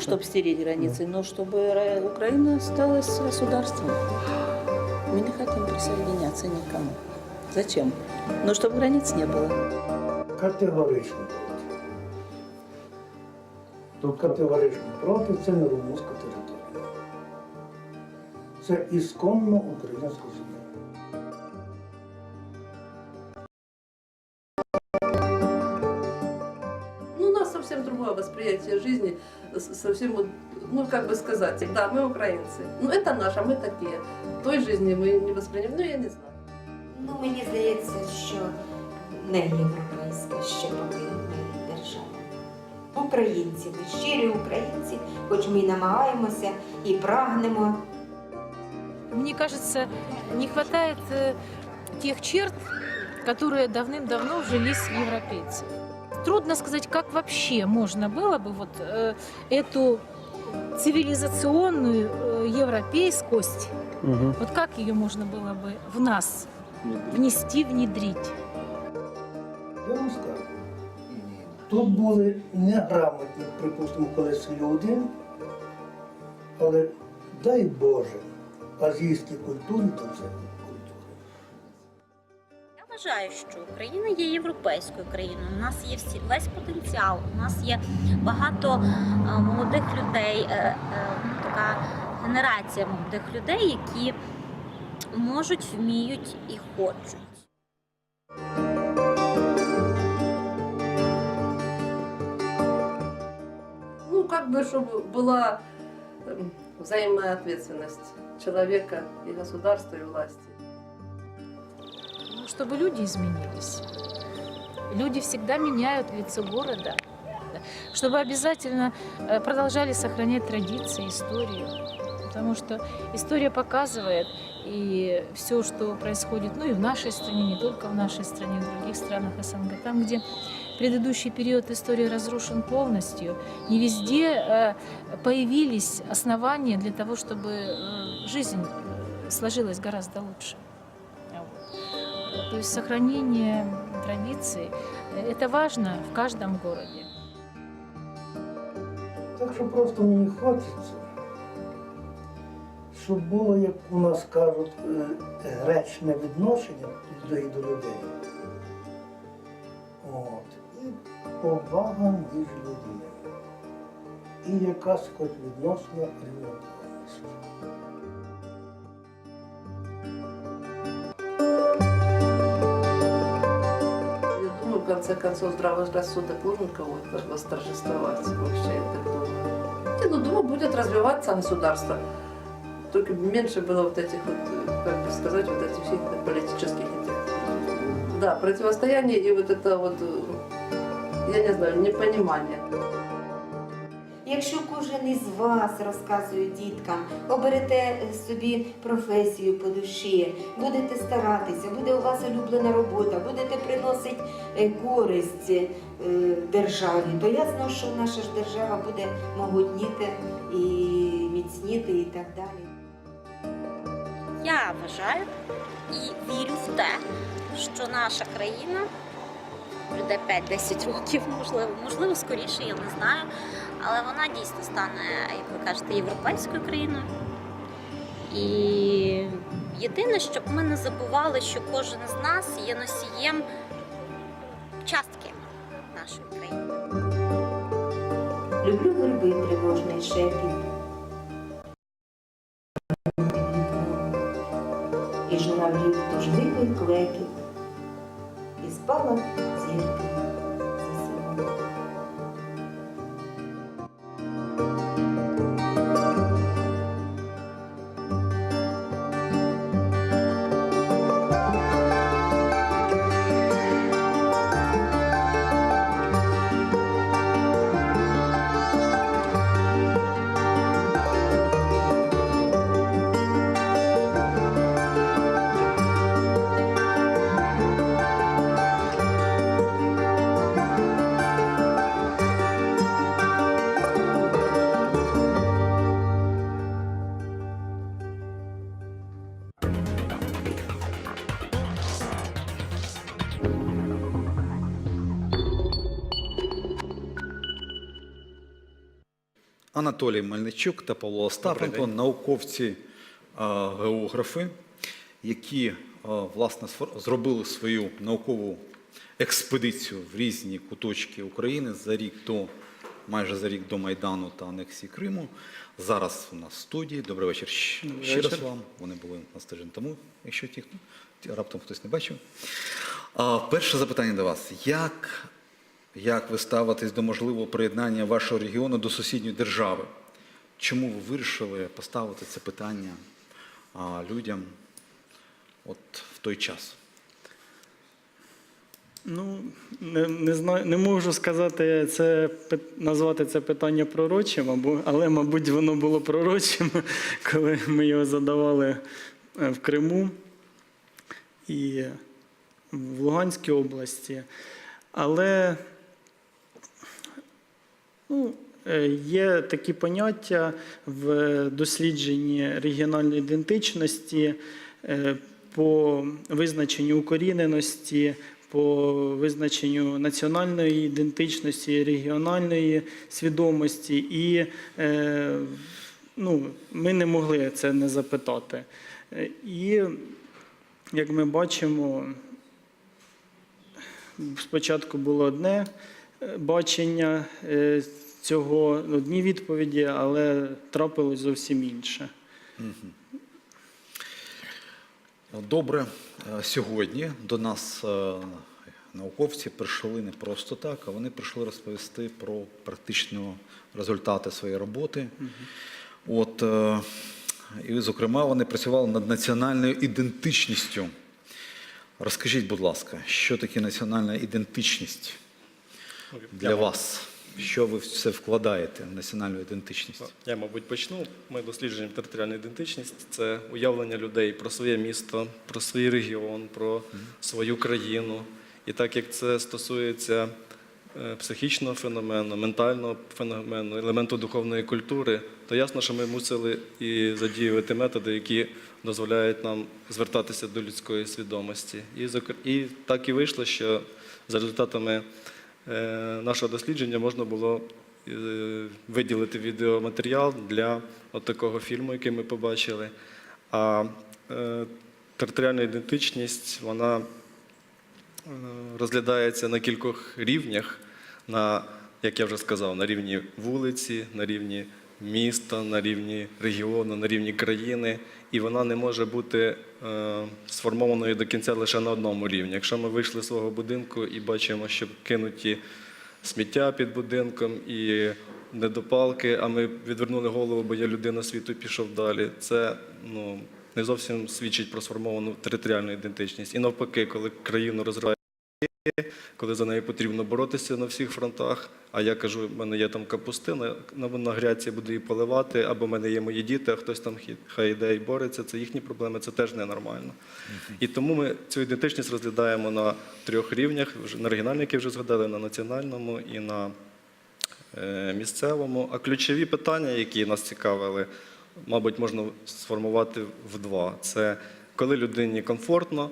чтобы стереть границы, но чтобы Ра- Украина осталась государством. Мы не хотим присоединяться никому. Зачем? Но чтобы границ не было. Категорично проти. Тобто Категорично проти це не румунська територія. Це ісконно українська земля. восприятие жизни, с- совсем, вот, ну, как бы сказать, да, мы украинцы. Ну, это наше, мы такие. Той жизни мы не воспринимаем, ну, я не знаю. Ну, мені здається, що не європейська ще поки не держава. Українці, ми щирі українці, хоч ми і намагаємося і прагнемо. Мне кажется, не хватает э, тех черт, которые давным-давно вжились в европейцев. Трудно сказать, как вообще можно было бы вот э, эту цивилизационную э, европейскость, Угу. вот как ее можно было бы в нас внести, внедрить. Я вам скажу. Тут були неграмотні, припустимо, колись люди, але дай Боже, азійській культурі то це культура. Я вважаю, що Україна є європейською країною. У нас є всі весь потенціал. У нас є багато е, молодих людей, е, е, ну, така генерація молодих людей, які можуть, вміють і хочуть. Ну, как бы, чтобы была эм, взаимная ответственность человека и государства, и власти. Чтобы люди изменились. Люди всегда меняют лицо города. Да. Чтобы обязательно э, продолжали сохранять традиции, историю. Потому что история показывает, и все, что происходит, ну и в нашей стране, не только в нашей стране, в других странах СНГ, там, где предыдущий период истории разрушен полностью, не везде э, появились основания для того, чтобы э, жизнь сложилась гораздо лучше. То есть сохранение традиций э, это важно в каждом городе. Так що просто мені хочеться, щоб було, як у нас кажуть, гречне відношення людей до людей. От. І повага між людьми. І якась хоч відносна рівноправність. конце концов, здравый рассудок должен кого-то восторжествовать. Вообще, я так думаю. Не, ну, думаю, будет развиваться государство. Только меньше было вот этих вот, э, как бы сказать, вот этих всех политических этих, да, противостояний и вот это вот, э, я не знаю, непонимание. Якщо кожен із вас розказує діткам, оберете собі професію по душі, будете старатися, буде у вас улюблена робота, будете приносити е, користь е, державі, то ясно, що наша ж держава буде могутніти і міцніти і так далі. Я вважаю і вірю в те, що наша країна пройде 5-10 років, можливо, можливо, скоріше, я не знаю. Але вона дійсно стане, як ви кажете, європейською країною. І єдине, щоб ми не забували, що кожен з нас є носієм частки нашої країни. Люблю верби тривожний шепіт. І журавлів тужливий клекіт, і спала зірка Анатолій Мельничук та Павло Остапенко, науковці географи, які власне зробили свою наукову експедицію в різні куточки України за рік до майже за рік до Майдану та анексії Криму. Зараз у нас в студії. Добрий вечір ще раз вам. Вони були у нас тиждень тому, якщо ті, хто раптом хтось не бачив. Перше запитання до вас. Як, як ви ставитесь до можливого приєднання вашого регіону до сусідньої держави? Чому ви вирішили поставити це питання людям от в той час? Ну, не, не знаю, не можу сказати, це назвати це питання пророчим, або, але, мабуть, воно було пророчим, коли ми його задавали е, в Криму і в Луганській області. Але ну, е, є такі поняття в дослідженні регіональної ідентичності е, по визначенню укоріненості, по визначенню національної ідентичності, регіональної свідомості. І е, ну, ми не могли це не запитати. І, як ми бачимо, спочатку було одне бачення е, цього, одні відповіді, але трапилось зовсім інше. Добре, Е, сьогодні до нас е, науковці прийшли не просто так, а вони прийшли розповісти про практичні результати своєї роботи. От, е, і, зокрема, вони працювали над національною ідентичністю. Розкажіть, будь ласка, що таке національна ідентичність для вас? Що ви все вкладаєте в національну ідентичність? Я, мабуть, почну. Ми досліджуємо територіальну ідентичність. Це уявлення людей про своє місто, про свій регіон, про свою країну. І так як це стосується е, психічного феномену, ментального феномену, елементу духовної культури, то ясно, що ми мусили і задіювати методи, які дозволяють нам звертатися до людської свідомості. І, і так і вийшло, що за результатами е, нашого дослідження можна було е, виділити відеоматеріал для такого фільму, який ми побачили. А е, територіальна ідентичність, вона розглядається на кількох рівнях, на, як я вже сказав, на рівні вулиці, на рівні міста, на рівні регіону, на рівні країни, і вона не може бути е, сформованою до кінця лише на одному рівні. Якщо ми вийшли з свого будинку і бачимо, що кинуті сміття під будинком і недопалки, а ми відвернули голову, бо я людина світу пішов далі. Це ну, не зовсім свідчить про сформовану територіальну ідентичність. І навпаки, коли країну розриває, коли за нею потрібно боротися на всіх фронтах. А я кажу, в мене є там капустина, на, грядці буду її поливати, або в мене є мої діти, а хтось там хай йде і бореться. Це їхні проблеми, це теж ненормально. І тому ми цю ідентичність розглядаємо на трьох рівнях: на регіональній, які вже згадали, на національному і на е, місцевому. А ключові питання, які нас цікавили, мабуть, можна сформувати в два: це коли людині комфортно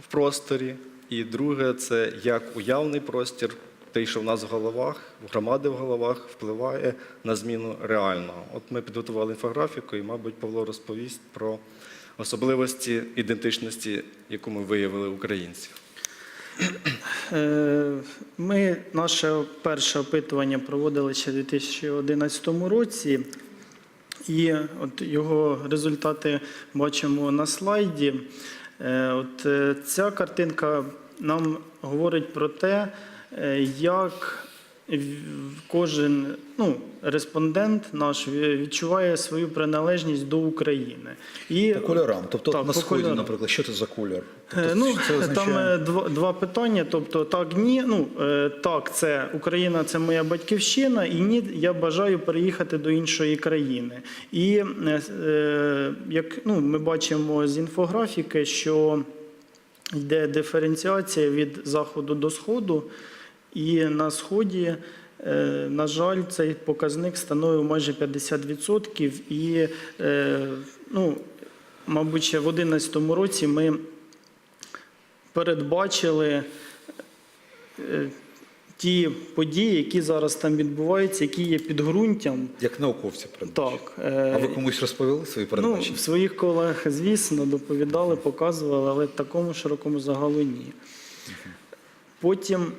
в просторі, і друге це як уявний простір, той, що в нас в головах, в громади в головах, впливає на зміну реального. От ми підготували інфографіку, і, мабуть, Павло розповість про особливості ідентичності, яку ми виявили українців. Е, Ми наше перше опитування проводили ще у 2011 році, і от його результати бачимо на слайді. Е, От е, ця картинка нам говорить про те, е, як кожен ну, респондент наш відчуває свою приналежність до України. І По кольорам. Тобто Так, на сході, кольорам. наприклад, що це за колір? Е, Тобто, Ну, це означає- там е, два, два питання. Тобто, так, ні, ну е, так, це Україна, це моя батьківщина, і ні, я бажаю переїхати до іншої країни. І е, е, як ну, ми бачимо з інфографіки, що йде диференціація від заходу до сходу, і на сході. е, На жаль, цей показник становив майже 50%. І, е, ну, мабуть, ще в 2011 році ми передбачили е, ті події, які зараз там відбуваються, які є підґрунтям. Як науковці. Так, А ви комусь розповіли свої передбачення? Ну, передбачення? своїх колег, звісно, доповідали, показували, але в такому широкому загалу ні. Потім,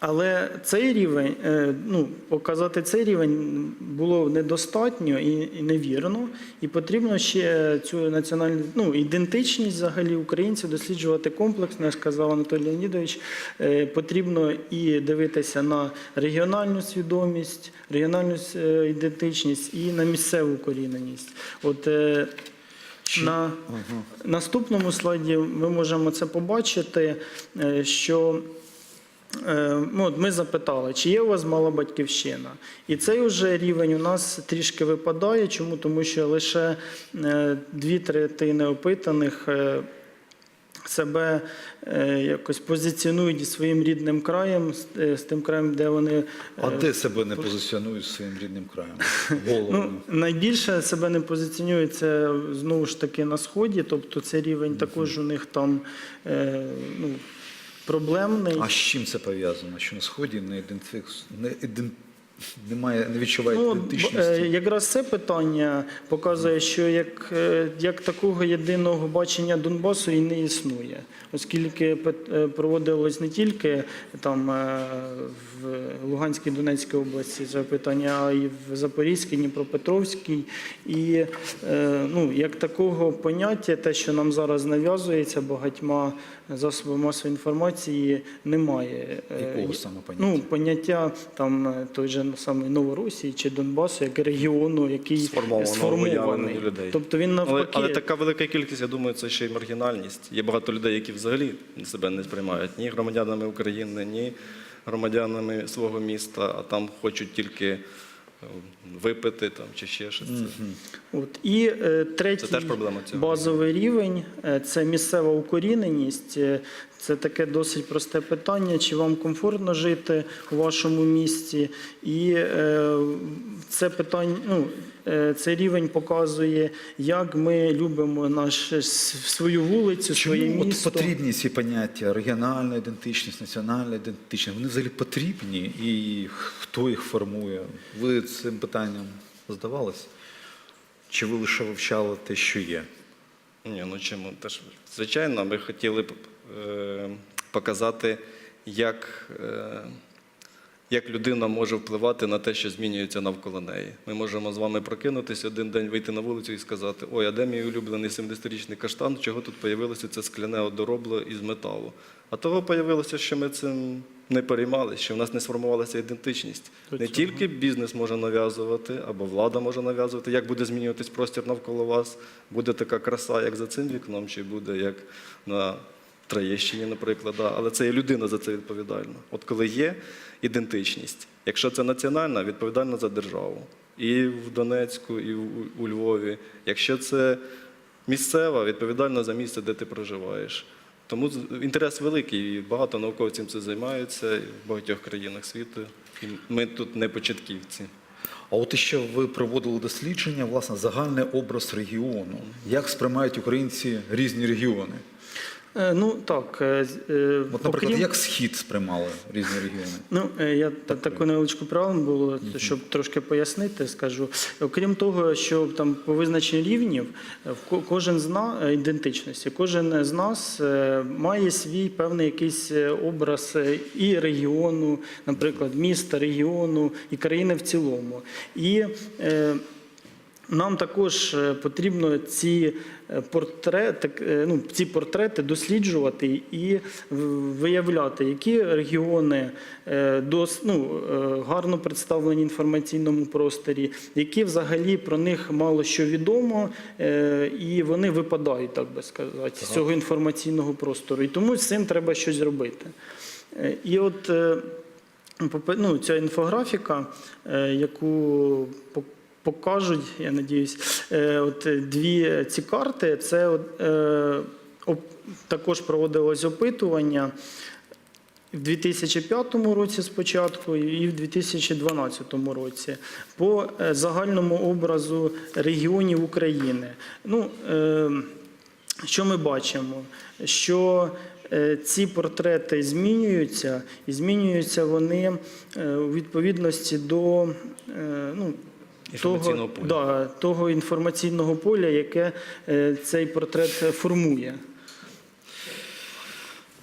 але цей рівень, е, ну, показати цей рівень було недостатньо і, невірно. І потрібно ще цю національну ну, ідентичність взагалі українців досліджувати комплексно, як сказав Анатолій Леонідович. Е, Потрібно і дивитися на регіональну свідомість, регіональну е, ідентичність і на місцеву коріненість. От на наступному слайді ми можемо це побачити, що ми запитали, чи є у вас мала батьківщина? І цей уже рівень у нас трішки випадає. Чому? Тому що лише е, дві третини опитаних е, себе е, якось позиціонують зі своїм рідним краєм, з, е, тим краєм, де вони. А е, де себе не позиціонують своїм рідним краєм? Ну, найбільше себе не позиціонують це знову ж таки на сході, тобто цей рівень також у них там е, ну, проблемний. А з чим це пов'язано? Що на сході не ідентифікс не іден... немає, не відчуває Ну, ідентичності? е, якраз це питання показує, що як, е, як такого єдиного бачення Донбасу і не існує, оскільки е, проводилось не тільки там е, в Луганській Донецькій області це питання, а й в Запорізькій, Дніпропетровській. І е, ну, як такого поняття, те, що нам зараз нав'язується багатьма засобами масової інформації, немає. Е, Якого саме поняття? Ну, поняття там е, той же самий Новоросії чи Донбасу як регіону, який Сформованого сформований. людей. Тобто він Але, навпаки. але така велика кількість, я думаю, це ще й маргінальність. Є багато людей, які взагалі себе не сприймають ні громадянами України, ні громадянами свого міста, а там хочуть тільки е, випити там, чи ще щось. Це- От. І е, третій Це теж проблема цього. базовий рівень е, це місцева укоріненість. Це таке досить просте питання, чи вам комфортно жити у вашому місті. І е, це питання, ну, е, цей рівень показує, як ми любимо наш, свою вулицю, своє Чому от місто. потрібні ці поняття регіональна ідентичність, національна ідентичність? Вони взагалі потрібні і хто їх формує? Ви цим питанням здавались? Чи ви лише вивчали те, що є? Ні, ну чому теж звичайно, ми хотіли б е, показати, як, е, як людина може впливати на те, що змінюється навколо неї. Ми можемо з вами прокинутися один день, вийти на вулицю і сказати: Ой, а де мій улюблений 70-річний каштан? Чого тут появилося це скляне одоробло із металу? А того появилося, що ми цим не переймалися, що в нас не сформувалася ідентичність. Не тільки бізнес може нав'язувати, або влада може нав'язувати, як буде змінюватись простір навколо вас, буде така краса, як за цим вікном, чи буде як на Троєщині, наприклад. Да. Але це є людина за це відповідальна. От коли є ідентичність, якщо це національна, відповідальна за державу. І в Донецьку, і у- у Львові. Якщо це місцева, відповідальна за місце, де ти проживаєш. Тому інтерес великий, і багато науковців цим займаються в багатьох країнах світу. І ми тут не початківці. А от ще ви проводили дослідження, власне, загальний образ регіону. Як сприймають українці різні регіони? Е, Ну так, е, е, От, наприклад, окрім- як схід сприймали різні регіони? Ну, я та- таку невеличку правилу було, щоб трошки пояснити, скажу. Окрім того, що там по визначенню рівнів, кожен з нас ідентичності, кожен з нас має свій певний якийсь образ і регіону, наприклад, міста, регіону і країни в цілому. І нам також е, потрібно ці е, портрети, е, ну, ці портрети досліджувати і виявляти, які регіони дос, ну, гарно представлені в інформаційному просторі, які взагалі про них мало що відомо, і вони випадають, так би сказати, з цього інформаційного простору. І тому з цим треба щось робити. І от ну, ця інфографіка, яку покажуть, я надіюсь, е, от е, дві ці карти, це е, також проводилось опитування в 2005 році спочатку і в 2012 році по е, загальному образу регіонів України. Ну, е, що ми бачимо? Що е, ці портрети змінюються, і змінюються вони е, у відповідності до е, ну, Інформаційного того, поля. Да, того інформаційного поля, яке е, цей портрет формує.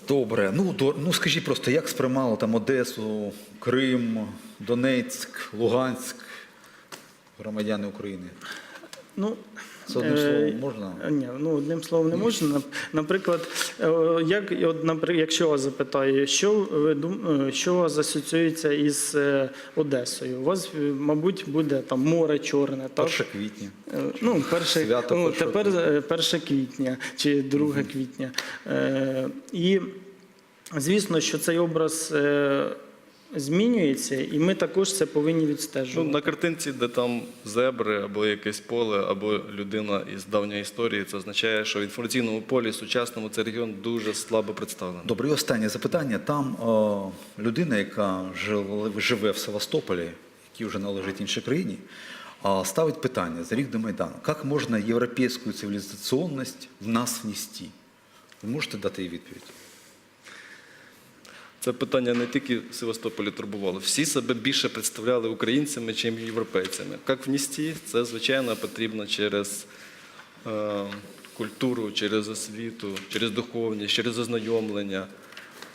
Добре, ну, до, ну скажіть просто, як сприймали там Одесу, Крим, Донецьк, Луганськ, громадяни України? Ну, Це одним е, словом можна? Ні, ну одним словом не можна. Наприклад, е, як от, якщо вас запитаю, що ви е, що у вас асоціюється із Одесою? У вас, мабуть, буде там море чорне, так? 1 квітня. Ну, перше, Свято ну, тепер квітня. е, 1 квітня чи 2 квітня. Е, І звісно, що цей образ е, змінюється, і ми також це повинні Ну, відстежувати. на картинці, де там зебри або якесь поле, або людина із давньої історії, це означає, що в інформаційному полі сучасному цей регіон дуже слабо представлений. Добре, і останнє запитання. Там е, людина, яка живе в Севастополі, який вже належить іншій країні, ставить питання за рік до Майдану. Як можна європейську цивілізаційність в нас внести? Ви можете дати їй відповідь? Це питання не тільки в Севастополі турбувало. Всі себе більше представляли українцями, чим європейцями. Як внести, це звичайно потрібно через е, культуру, через освіту, через духовність, через ознайомлення.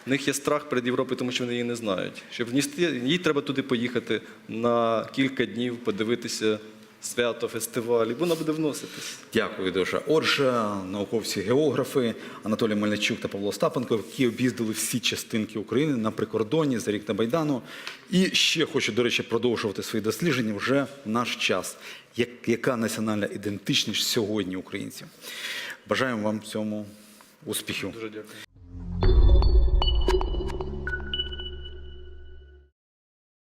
В них є страх перед Європою, тому що вони її не знають. Щоб внести, їй треба туди поїхати на кілька днів, подивитися свято, фестиваль, і вона буде вноситись. Дякую дуже. Отже, науковці-географи Анатолій Мельничук та Павло Остапенко, які об'їздили всі частинки України на прикордоні за рік до Майдану. І ще хочу, до речі, продовжувати свої дослідження вже в наш час. Як, яка національна ідентичність сьогодні українців? Бажаємо вам цьому успіхів. Дуже дякую.